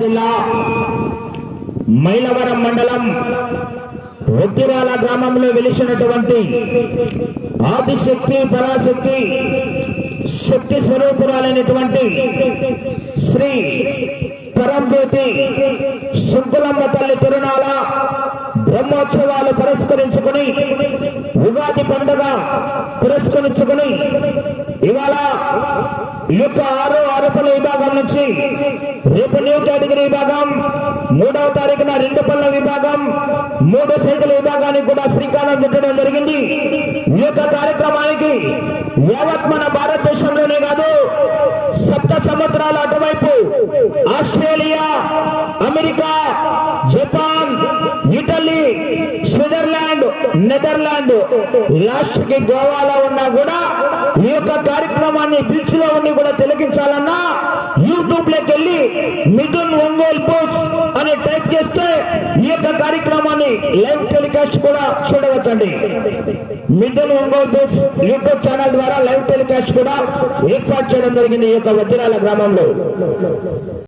జిల్లా మైలవరం మండలం ఒత్తిరాల గ్రామంలో వెలిసినటువంటి ఆదిశక్తి పరాశక్తి శక్తి స్వరూపురాలైనటువంటి శ్రీ పరంజ్యోతి శుద్ధలమ్మ తల్లి తిరునాళ బ్రహ్మోత్సవాలు పురస్కరించుకుని ఉగాది పండుగ పురస్కరించుకుని ఇవాళ యొక్క ఆరు ఆరుపల్ల విభాగం నుంచి రేపు న్యూ కేటగిరీ విభాగం మూడవ తారీఖున రెండు పళ్ళ విభాగం మూడు సైకిల్ విభాగానికి కూడా శ్రీకారం చుట్టడం జరిగింది. ఈ యొక్క కార్యక్రమానికి యావత్ మన భారతదేశంలోనే కాదు సప్త సంవత్సరాల అటువైపు Australia America Japan Italy Switzerland Netherland లాస్ట్కి గోవాలో ఉన్నా కూడా ఈ యొక్క కార్యక్రమాన్ని బీచ్లో ఉండి కూడా తిలకించాలన్నా యూట్యూబ్లోకి వెళ్ళి మిథున్ ఒంగోల్ పోస్ట్ అని టైప్ చేస్తే ఈ యొక్క కార్యక్రమాన్ని లైవ్ టెలికాస్ట్ కూడా చూడవచ్చండి. Mithun Ongole post YouTube channel ద్వారా లైవ్ టెలికాస్ట్ కూడా ఏర్పాటు చేయడం జరిగింది ఈ యొక్క వజ్రాల గ్రామంలో.